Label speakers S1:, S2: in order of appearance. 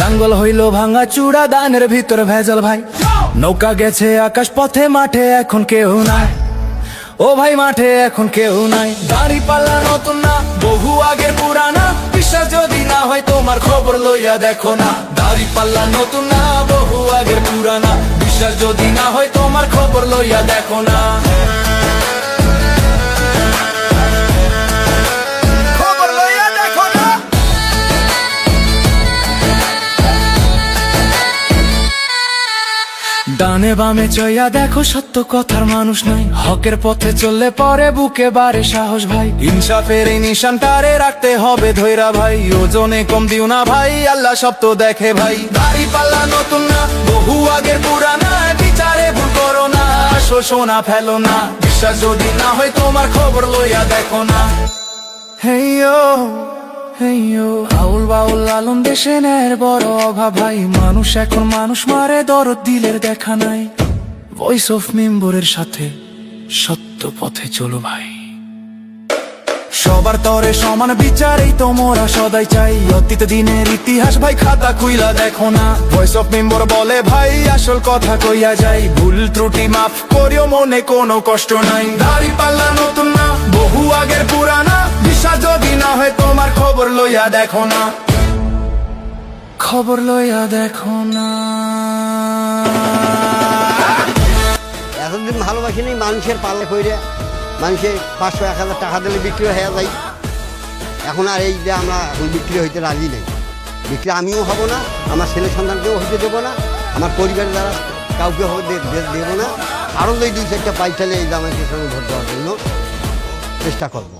S1: লাঙ্গল হইল ভাঙা চূড়া, দানের ভিতর ভেজাল ভাই। নৌকা গেছে আকাশ পথে, মাঠে এখন কেউ নাই। ও ভাই, মাঠে এখন কেউ নাই। দাড়ি পাল্লা নতুন না, বহু আগের পুরানা। বিশ্বাস যদি না হয়, তোমার খবর লইয়া দেখো না। দাড়ি পাল্লা নতুন না, বহু আগের পুরানা। বিশ্বাস যদি না হয়, তোমার খবর লইয়া দেখো না। ডানে বামে চইয়া দেখো সত্য কথার মানুষ নাই। হকের পথে চললে পরে বুকে বাড়ে সাহস ভাই। ইনসাফের এই নিশানটারে রাখতে হবে ধৈরা ভাই। ওজনে কম দিও না ভাই, আল্লাহ সব তো দেখে ভাই। দাড়ি পাল্লা নতুন না, বহু আগের পুরানা, বিচারে ভুল করো না শোষণা ফেলো না। বিশ্বাস যদি না হয় তোমার খবর লইয়া দেখো না। হেইয়ো আউল বাউল লালন দেশে নের বড় অভাব ভাই। মানুষ এখন মানুষ মারে, দরদ দিলের দেখা নাই। ভয়েস অফ মেম্বরের সাথে সত্য পথে চলো ভাই। সবার তরে সমান বিচারেই তোমরা সদাই চাই। অতীত দিনের ইতিহাস ভাই, খাতা খুইলা দেখো না। ভয়েস অফ মেম্বার বলে ভাই, আসল কথা কইয়া যাই। ভুল ত্রুটি মাফ করিও মনে কোনো কষ্ট নাই। দাড়ি পাল্লা নতুন না, বহু আগের পুরানা। খবর লইয়া দেখো না। খবর লইয়া দেখো না।
S2: এতদিন ভালোবাসিনি, মানুষের পাল্লা কইরে। মানুষের পাঁচশো, এক হাজার টাকা দিলে বিক্রি হয়ে যায়। এখন আর এই যে আমরা এখন বিক্রি হইতে রাজি নেই। বিক্রি আমিও হব না, আমার ছেলে সন্তানকেও হইতে দেবো না, আমার পরিবারের দ্বারা কাউকে দেবো না। আরও যদি দুই চারটা পাই তাহলে এই জামাইকে সঙ্গে ভোট দেওয়ার জন্য চেষ্টা করব।